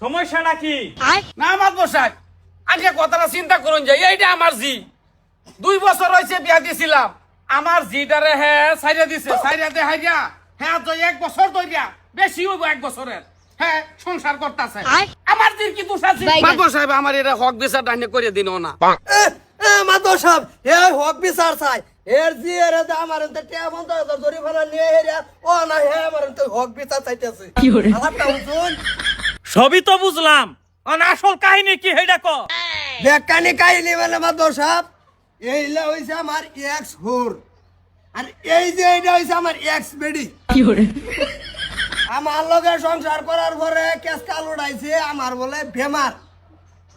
সমস্যাটা কি না আমার বসাই আজকে কথাটা চিন্তা করুন যে এইটা আমার জি। দুই বছর হয়েছে বিয়া দিছিলাম। আমার জিটারে হ্যাঁ সাইডা দিছে সাইডা দে হাইয়া হ্যাঁ তো এক বছর ধরিয়া বেশি হইব এক বছরের। হ্যাঁ সংসার করতেছে। আমার জির কি দোষ আছে? বাইগান। সাহেব আমার এটা হক বিচার ডাইনে করে দিন না মাতো সব হে হক বিচার চাই। এর জি এর আমার এতে টিয়া বন্ধ হাজার জরিমানা নিয়ে হেরিয়া। ও না হে আমার এতে হক বিচার চাইতেছে। আলাপটা শুন সবই তো বুঝলাম। অন আসল কাহিনী কি হেডা ক বেকানি কাহিনী মানে মাতো সাহেব এইলা হইছে আমার এক্স হুর। আর এই যে এইটা হইছে আমার এক্স বেডি। আমার লগে সংসার করার পরে কেস কাল উড়াইছে আমার বলে বেমার।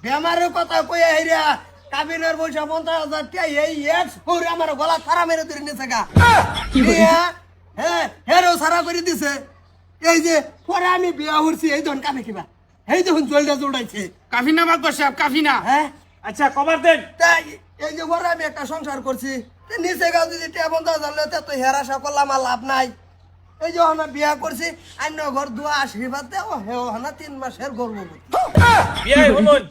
বেমারের কথা কইয়া হেরিয়া কাবিনের পয়সা পঞ্চাশ হাজার টিয়া এই এক্স হুর আমার গলা খারা মেরে ধরে নিছে গা। হ্যাঁ হেরো সারা করে দিছে। এই যে পরে আমি বিয়া হরছি এই ধন কামে কিবা। এই দেখুন জলটা জোড়াইছে কাফিনা মাগো সাহেব কাফিনা হ্যাঁ? আচ্ছা কবার দেন। তাই এই যে পরে আমি একটা সংসার করছি তে নিচে গাও যদি টিয়া পঞ্চাশ হাজার লইতে তো হেরাশা করলাম আর লাভ নাই। এই যে আমরা বিয়া করছি অন্য ঘর দুয়া আশীর্বাদ দেও হে হনা তিন মাসের গর্ব বিয়াই হলুন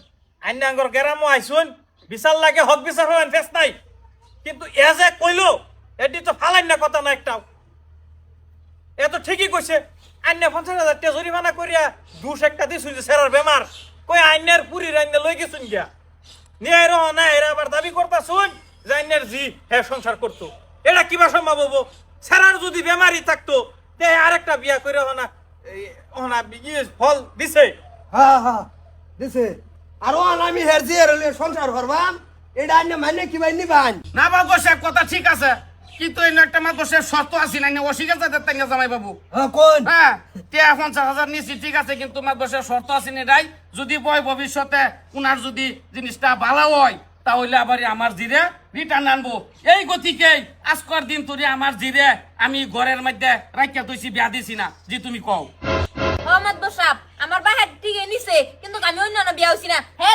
আন্যাঙ্গর গেরামো আইসুন বিশাল লাগে হক বিচার হবেন ফেস নাই। কিন্তু এ যে কইলো এটি তো ফালাইন না কথা না একটাও। এ তো ঠিকই কইছে আন্য পঞ্চাশ হাজার টাকা জরিমানা করিয়া দুশ একটা দিছুন যে সেরার বেমার। কই আইনের পুরী রাইনে লই গেছুন গিয়া? নিয়ে রহ না এরা আবার দাবি করতা শুন যে আইনের জি হ্যাঁ সংসার করতো। এটা কিবা সম্ভব হব? সেরার যদি বেমারি থাকতো তে আরেকটা বিয়া করে হনা হনা ফল দিছে। হ্যাঁ হ্যাঁ দিছে। আরও আমি হেরছি এর লইয়া সংসার করবাম এটা আন্য মানে কি ভাই নিবান। না মাগো সাহেব কথা ঠিক আছে। কিন্তু এই একটা মাগো সাহেব শর্ত আছে না অস্বীকার যাতে তেঙ্গা জামাই বাবু। হ্যাঁ কোন? হ্যাঁ টিয়া পঞ্চাশ হাজার নিচ্ছি ঠিক আছে কিন্তু মাগো সাহেব শর্ত আছে নি রাই যদি বয় ভবিষ্যতে উনার যদি জিনিসটা ভালো হয় তাহলে আবার আমার জিরে রিটার্ন আনব। এই গতিকে আজকের দিন তোরে আমার জিরে আমি ঘরের মধ্যে রাখিয়া তুইছি বিয়া দিছি না জি তুমি কও। বসাব আমার বাহার ঠিকই নিছে কিন্তু আমি অন্য বিয়া হইছি না। হ্যাঁ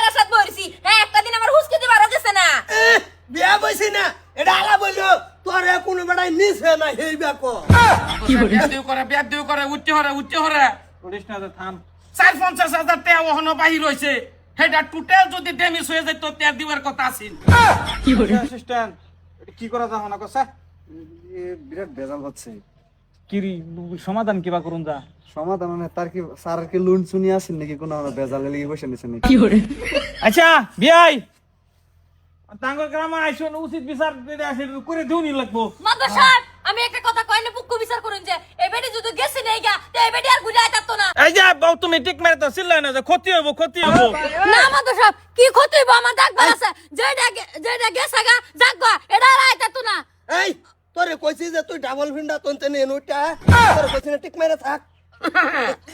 হ্যাঁ একটা দিন আমার হুসকে দিবার গেছে না এ, বিয়া বইছি না এটা আলা বলল তোরে কোনো বেড়াই নিছে না হেই বিয়া কর বিয়া দিও করে বিয়া দিও করে উঠতে হরে উঠতে হরে। উনিশ না থাম। চার পঞ্চাশ হাজার টাকা ওখানে বাহির হয়েছে সেটা টোটাল যদি ড্যামেজ হয়ে যায় তো তের দিবার কথা আছিল অ্যাসিস্ট্যান্ট কি করা যাবে না কসা বিরাট ভেজাল হচ্ছে। কি সমাধান কিবা করুন যা। সমাধান মানে তার কি স্যার কি লুন চুনি আছেন নাকি? কোনো ভেজালে লেগে বসে নিছেন নাকি? আচ্ছা বিয়াই তাঙ্গর গ্রামে আইসুন উচিত বিচার যদি আসে করে দিউনি লাগবো। মোহাম্মদ বসাব আমি একটা কথা কইলে পুক্কু বিচার করুন যে এই বেটি যদি গেছে নেই গা তো এই বেটি আর ঘুরে আইতাতো না। এই যে বাউ তুমি টিক মেরে তো চিল্লাই না যে ক্ষতি হব ক্ষতি হব না মোহাম্মদ বসাব কি ক্ষতি হইব? আমার দাগ বাড়াছে যেটা গে- যেটা গেছে গা গা এটা আর আইতাতো না। এই তোরে কইছি যে তুই ডাবল ফিন্ডা তোনতে নিয়ে নুটা তোরে কইছি না টিক মেরে থাক।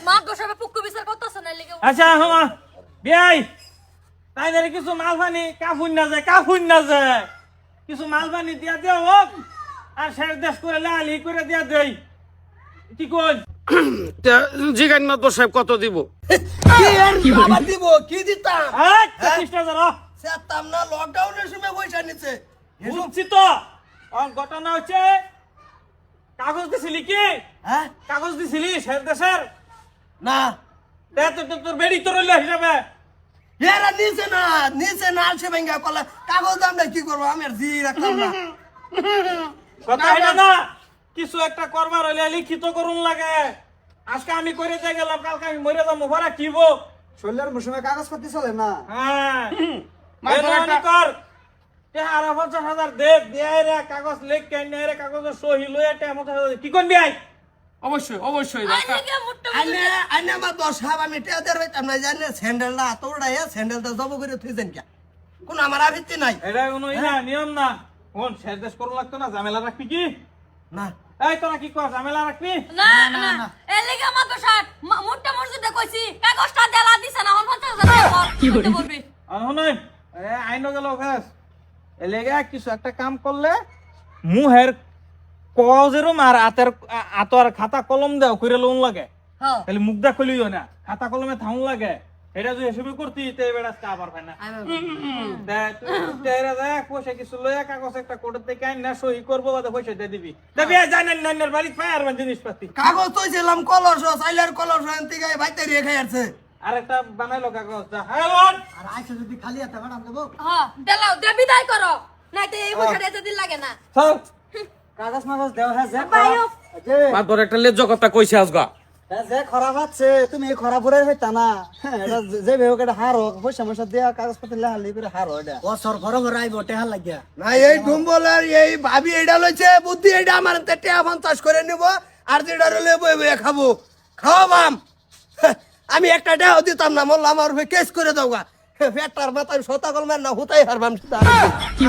মোহাম্মদ বসাব পুক্কু বিচার করতেছে না লেগে। আচ্ছা হমা বিয়াই। তাই ধরে কিছু মাল পানি কাফুন না যায় কাফুন না যায়। কিছু মাল পানি দিয়া দেও হোক আর শেষ দেশ করে লালি করে দিয়া দেই। কি কই? জিগান মাত সাহেব কত দিব? কি আর আবার দিব? কি দিতাম? এই পঁচিশ হাজার সেতাম না লকডাউনের সময় পয়সা নিছে। বুঝছি তো। ঘটনা হচ্ছে কাগজ দিছিলি কি? হ্যাঁ? কাগজ দিছিলি শেষ দেশের? না। তোর বেড়ি তোর হিসাবে। এরা নিচে না নিচে না ভেঙ্গা কলে কাগজ দাম কি করব? আমি আর জি রাখলাম না। কথা এটা না। কিছু একটা করবার হইলে লিখিত করুন লাগে। আজকে আমি করে দিয়ে গেলাম কালকে আমি মরে যাব ভরা কিব শৈলের মৌসুমে কাগজপাতি চলে না? হ্যাঁ। কর। তে আর পঞ্চাশ হাজার দে দিয়ে রে কাগজ লেখ কেন রে কাগজের সহি হাজার কি করবি আই অবশ্যই অবশ্যই আইনে আইনে আমার দশ হাব আমি টেয়াদের হইতাম না জানি স্যান্ডেলটা এত উড়াইয়া স্যান্ডেলটা জব করে থুইছেন কে? কোন আমার আবৃত্তি নাই। এটা কোনো ইয়া নিয়ম না। কোন শেষ করুন লাগতো না ঝামেলা রাখবি কি? না। এই তোরা কি কর ঝামেলা রাখবি? না না এই লেগে আমার বসাব মুট্টা মসজিদে কইছি কাগজটা দেলা দিছে না হন 50000 টাকা কি বলবি? শুনুন আইন গেল ফেস এলেগে কিছু একটা কাম করলে মুহের কজেরও মার আতের আতর খাতা কলম দেও করে লোন লাগে। হ্যাঁ তাহলে মুখদা খুলিও না খাতা কলমে থাউন লাগে। এটা যদি হিসেবে করতি তে বেড়া আবার পায় না দে, তুই তেরে দেখ, পয়সা কিছু লইয়া কাগজ একটা কোটের থেকে আইন না সহি করব বাদে পয়সা দিয়ে দিবি। দেবি জানেন নান্নার বাড়ি পায় আর জিনিসপাতি কাগজ তো ছিলাম কলস সাইলার কলস থেকে ভাইতে রেখে আছে আরেকটা বানাইলো কাগজ যা হ্যাঁ আর আইসা যদি খালি হাতে ম্যাডাম দেবো। হ্যাঁ দেলাও দে বিদায় করো নাইতে এই পয়সাটা এতদিন লাগে না। চল কাগজ মাগজ দেও হ্যাঁ যে একটা কথা কইছে আজগা। হ্যাঁ, যে খরা পাচ্ছে তুমি এই খরা পরে হইতা না। হ্যাঁ, যে- যে বেহক এটা হার হোক পয়সা ময়সা দেয়া কাগজ পত্র লেহালি করে হার হয় এটা। বছর ঘর ঘর আইব টেহার লাগিয়া। না এই ডুম্বলের এই ভাবি এইটা লইছে বুদ্ধি আমার তে টেহা পঞ্চাশ করে নিব আর যেটা রলে বই খাব। আমি একটা টেহা দিতাম না মোল্লা আমার কেস করে দাও গা। পেটটার মাথায় সতা কলমের না হুতাই হারবাম কি